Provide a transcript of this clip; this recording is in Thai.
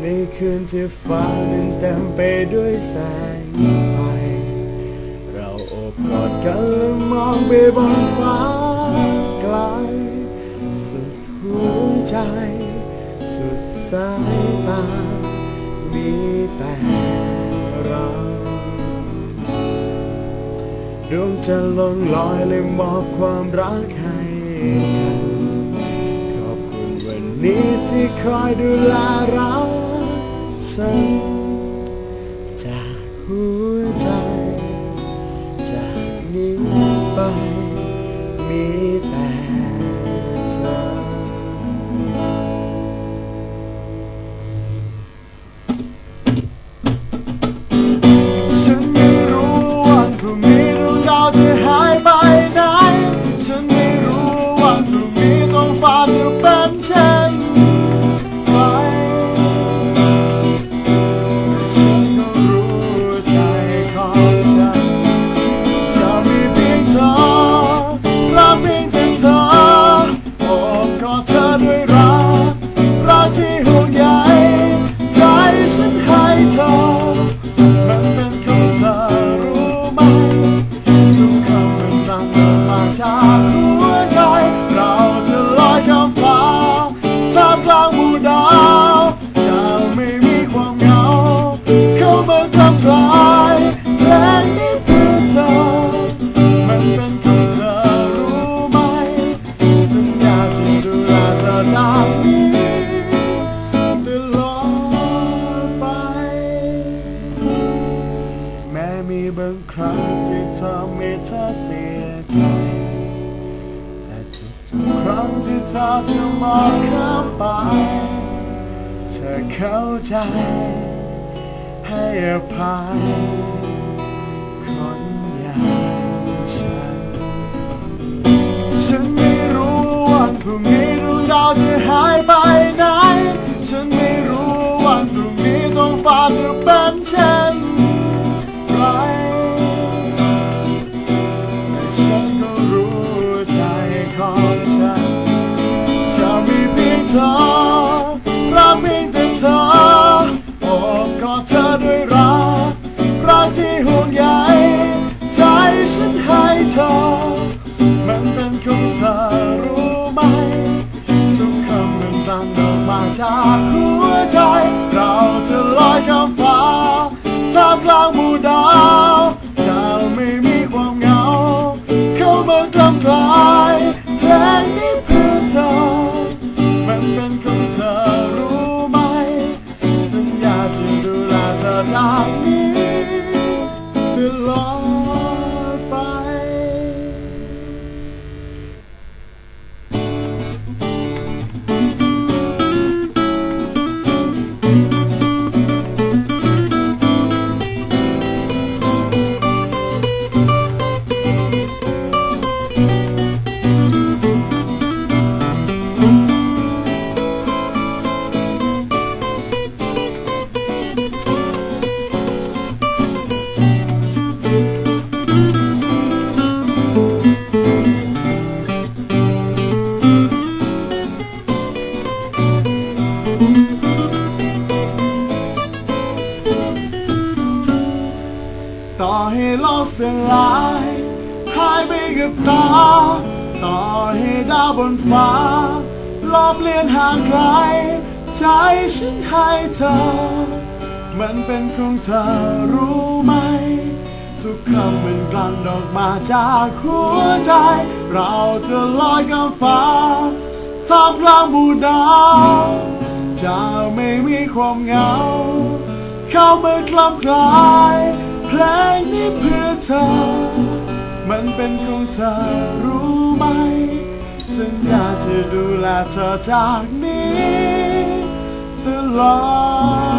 ในคืนที่ฟ้านั้นเต็มไปด้วยแสงไฟ เราโอบกอดกันและมองไปบนฟ้าไกล สุดหัวใจ สุดสายตา มีแต่เราดวงจะลงลอยเลยมอบความรักให้กัน นี้ที่คอยดูแลรักฉันจากหัวใจ จากนี้ไป มีแต่เธอากนี้ตลอดไป แม้มีบางครั้งที่ทำให้เธอเสียใจ แต่ทุกๆครั้งที่เธอจะมองข้ามไป เธอเข้าใจ ให้อภัยคนอย่างฉัน ฉันไม่รู้วันพรุ่งนี้ ดวงดาจะหายไปไหน ฉันไม่รู้วันพรุ่งนี้ท้องฟ้าจะเป็นเช่นไรแต่ฉันก็รู้ใจของฉัน จะมีเพียงเธอรักเพียงแต่เธอโอบกอดเธอด้วยรักรักที่ห่วงใยใจฉันให้เธอ งจากหัวใจ เราจะลอยข้าม ต่อให้โลกสลายหายไปกับตา ต่อให้ดาวบนฟ้าลอบเลียนห่างไกล ใจฉันให้เธอ มันเป็นของเธอรู้ไหม ทุกคำมันกลั่นออกมาจากหัวใจ เราจะลอยข้ามฟ้าท่ามกลางหมู่ดาว จะไม่มีความเหงา เข้ามาคลำคลายเพลงนี้เพื่อเธอ มันเป็นของเธอรู้ไหม สัญญาจะดูแลเธอจากนี้ตลอด